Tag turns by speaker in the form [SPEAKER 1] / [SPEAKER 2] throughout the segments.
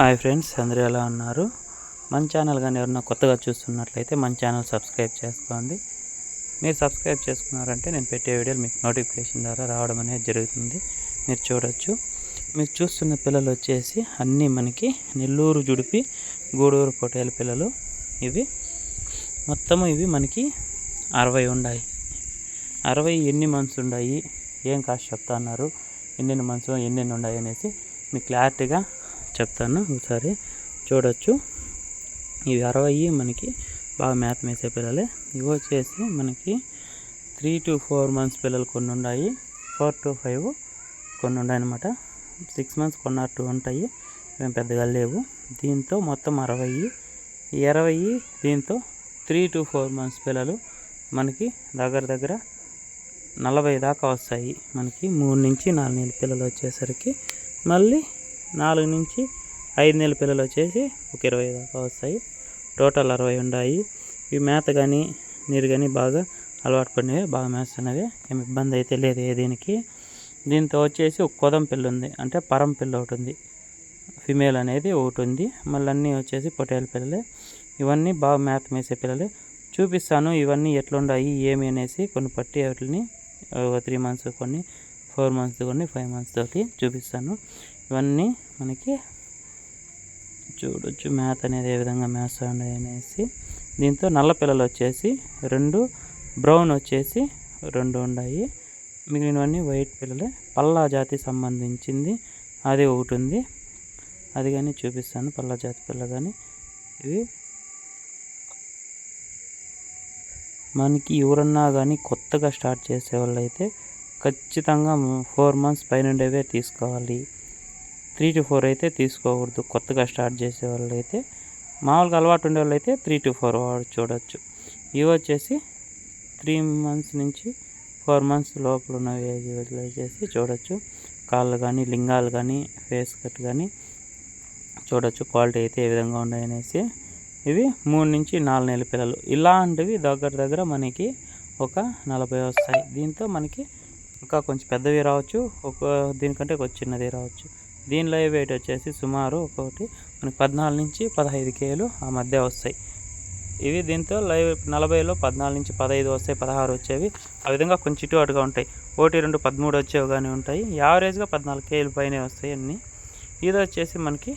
[SPEAKER 1] Hi friends అందరూ ఎలా ఉన్నారు? మన ఛానల్ కానీ ఎవరన్నా కొత్తగా చూస్తున్నట్లయితే మన ఛానల్ సబ్స్క్రైబ్ చేసుకోండి. మీరు సబ్స్క్రైబ్ చేసుకున్నారంటే నేను పెట్టే వీడియోలు మీకు నోటిఫికేషన్ ద్వారా రావడం అనేది జరుగుతుంది. మీరు చూడొచ్చు. మీరు చూస్తున్న పిల్లలు వచ్చేసి అన్నీ మనకి నెల్లూరు జుడిపి గూడూరు పొటేల పిల్లలు. ఇవి మొత్తము ఇవి మనకి అరవై ఉన్నాయి అరవై ఎన్ని మంత్స్ ఉన్నాయి ఏం కాస్ట్ చెప్తా అన్నారు? ఎన్నెన్ని మంత్స్ ఎన్నెన్ని ఉన్నాయి అనేసి మీకు క్లారిటీగా చెప్తాను ఒకసారి. చూడొచ్చు. ఇవి అరవై మనకి బాగా మ్యాథ్ మేసే పిల్లలే. ఇవి వచ్చేసి మనకి త్రీ టు ఫోర్ మంత్స్ పిల్లలు కొన్ని ఉన్నాయి ఫోర్ టు ఫైవ్ కొన్ని ఉన్నాయి అనమాట సిక్స్ మంత్స్ కొన్ని టూ ఉంటాయి. మేము పెద్దగా లేవు. దీంతో మొత్తం అరవై. ఇరవై దీంతో త్రీ టు ఫోర్ మంత్స్ పిల్లలు మనకి దగ్గర దగ్గర నలభై దాకా వస్తాయి. మనకి మూడు నుంచి నాలుగు నెలల పిల్లలు వచ్చేసరికి. మళ్ళీ నాలుగు నుంచి ఐదు నెలల పిల్లలు వచ్చేసి ఒక ఇరవై దాకా వస్తాయి. టోటల్ అరవై ఉన్నాయి ఈ మేత కానీ నీరు కానీ బాగా అలవాటు పడినవి బాగా మేస్తున్నవి ఏమి ఇబ్బంది అయితే లేదు ఏ దీనికి. దీంతో వచ్చేసి ఒక కొదం పిల్ల ఉంది. అంటే పరం పిల్ల ఒకటి ఉంది. ఫిమేల్ అనేది ఒకటి ఉంది. మళ్ళీ అన్నీ వచ్చేసి పొటేల పిల్లలే. ఇవన్నీ బాగా మేత మేసే పిల్లలే. చూపిస్తాను ఇవన్నీ ఎట్లుండాయి ఏమి అనేసి కొన్ని పట్టి వాటిని ఒక త్రీ మంత్స్ కొన్ని ఫోర్ మంత్స్ కొన్ని ఫైవ్ మంత్స్ తోటి చూపిస్తాను. ఇవన్నీ మనకి చూడొచ్చు. మ్యాథ్ అనేది ఏ విధంగా మ్యాథ్స్ ఉన్నాయి అనేసి. దీంతో నల్ల పిల్లలు వచ్చేసి రెండు బ్రౌన్ వచ్చేసి రెండు ఉన్నాయి మిగిలినవన్నీ వైట్ పిల్లలే. పల్లా జాతి సంబంధించింది. అది ఒకటి ఉంది. అది కానీ చూపిస్తాను. పల్లా జాతి పిల్ల కానీ. ఇవి మనకి ఎవరన్నా కానీ కొత్తగా స్టార్ట్ చేసే వాళ్ళు అయితే ఖచ్చితంగా ఫోర్ మంత్స్ పైనుండేవే తీసుకోవాలి. త్రీ టు ఫోర్ అయితే తీసుకోకూడదు. కొత్తగా స్టార్ట్ చేసే వాళ్ళు అయితే మామూలుగా అలవాటు ఉండే వాళ్ళు అయితే త్రీ టు ఫోర్ చూడవచ్చు ఇవి వచ్చేసి త్రీ మంత్స్ నుంచి ఫోర్ మంత్స్ లోపల ఉన్న ఏజ్ వచ్చేసి చూడవచ్చు కాళ్ళు కానీ లింగాలు కానీ ఫేస్ కట్ కానీ చూడవచ్చు క్వాలిటీ అయితే ఏ విధంగా ఉన్నాయనేసి. ఇవి మూడు నుంచి నాలుగు నెలల పిల్లలు. ఇలాంటివి దగ్గర దగ్గర మనకి ఒక నలభై వస్తాయి. దీంతో మనకి ఇంకా కొంచెం పెద్దవి రావచ్చు ఒక దీనికంటే ఒక చిన్నది రావచ్చు. దీని లైవ్ వెయిట్ వచ్చేసి సుమారు ఒకటి మనకి పద్నాలుగు నుంచి పదహైదు కేలు ఆ మధ్య వస్తాయి. ఇవి దీంతో లైవ్ నలభైలో పద్నాలుగు నుంచి పదహైదు వస్తాయి పదహారు వచ్చేవి. ఆ విధంగా కొంచెం ఇటు అటుగా ఉంటాయి. ఒకటి రెండు పదమూడు వచ్చేవి కానీ ఉంటాయి. యావరేజ్గా పద్నాలుగు కేలు పైన వస్తాయి అన్నీ. ఇది వచ్చేసి మనకి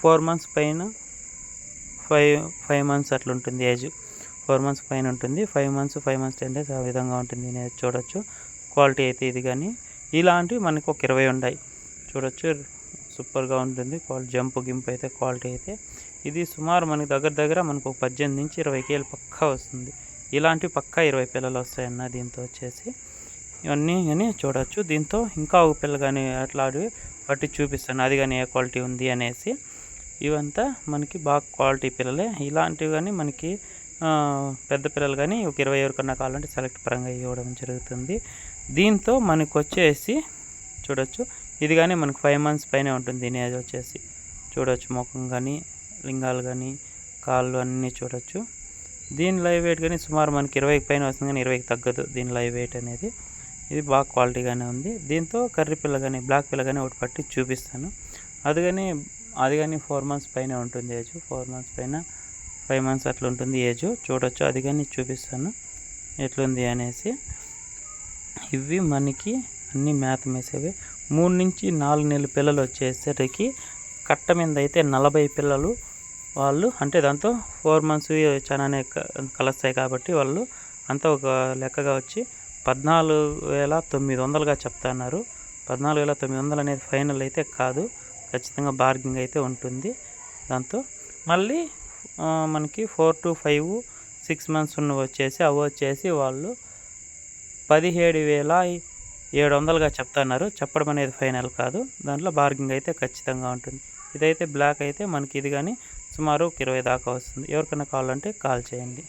[SPEAKER 1] ఫోర్ మంత్స్ పైన ఫైవ్ ఫైవ్ మంత్స్ అట్లా ఉంటుంది ఏజ్. ఫోర్ మంత్స్ పైన ఉంటుంది. Five months five months ten days ఆ విధంగా ఉంటుంది నేను చూడొచ్చు. క్వాలిటీ అయితే ఇది కానీ ఇలాంటివి మనకు ఒక ఇరవై ఉన్నాయి చూడొచ్చు సూపర్గా ఉంటుంది. క్వాలిటీ జంప్ గింప్ అయితే క్వాలిటీ అయితే. ఇది సుమారు మనకి దగ్గర దగ్గర మనకు పద్దెనిమిది నుంచి ఇరవై కేలు పక్కా వస్తుంది. ఇలాంటివి పక్కా ఇరవై పిల్లలు వస్తాయన్న దీంతో వచ్చేసి ఇవన్నీ కానీ చూడవచ్చు దీంతో ఇంకా ఒక పిల్ల కానీ అట్లాంటివి పట్టి చూపిస్తాను. అది కానీ ఏ క్వాలిటీ ఉంది అనేసి. ఇవంతా మనకి బాగా క్వాలిటీ పిల్లలే. ఇలాంటివి కానీ మనకి పెద్ద పిల్లలు కానీ ఒక ఇరవై ఎవరికన్నా కావాలంటే సెలెక్ట్ పరంగా ఇవ్వడం జరుగుతుంది. దీంతో మనకు వచ్చేసి చూడొచ్చు. ఇది కానీ మనకు ఫైవ్ మంత్స్ పైనే ఉంటుంది దీని ఏజ్ వచ్చేసి. చూడొచ్చు ముఖం కానీ లింగాలు కానీ కాళ్ళు అన్నీ చూడొచ్చు. దీని లైవ్ వెయిట్ కానీ సుమారు మనకి ఇరవైకి పైన వస్తుంది కానీ ఇరవైకి తగ్గదు దీని లైవ్ వెయిట్ అనేది. ఇది బాగా క్వాలిటీగానే ఉంది. దీంతో కర్రీ పిల్ల కానీ బ్లాక్ పిల్ల కానీ ఒకటి పట్టి చూపిస్తాను. అది కానీ అది కానీ ఫోర్ మంత్స్ పైన ఉంటుంది ఏజ్ ఫోర్ మంత్స్ పైన ఫైవ్ మంత్స్ అట్లా ఉంటుంది ఏజ్. చూడొచ్చు అది కానీ చూపిస్తాను. ఎట్లుంది అనేసి. ఇవి మనకి అన్ని మేత మేసేవి మూడు నుంచి నాలుగు నెలల పిల్లలు వచ్చేసరికి కట్ట మీద అయితే నలభై పిల్లలు వాళ్ళు అంటే దాంతో ఫోర్ మంత్స్ చాలానే కలుస్తాయి కాబట్టి వాళ్ళు అంతా ఒక లెక్కగా వచ్చి పద్నాలుగు వేల తొమ్మిది వందలుగా చెప్తున్నారు. పద్నాలుగు వేల తొమ్మిది వందలు అనేది ఫైనల్ అయితే కాదు. ఖచ్చితంగా బార్గింగ్ అయితే ఉంటుంది దాంతో. మళ్ళీ మనకి four to five six months ఉన్న వచ్చేసి అవి వచ్చేసి వాళ్ళు పదిహేడు వేల ఏడు వందలుగా చెప్తున్నారు. చెప్పడం అనేది ఫైనల్ కాదు. దాంట్లో బార్గింగ్ అయితే ఖచ్చితంగా ఉంటుంది. ఇదైతే బ్లాక్ అయితే మనకి ఇది కానీ సుమారు ఇరవై దాకా వస్తుంది. ఎవరికైనా కావాలంటే కాల్ చేయండి.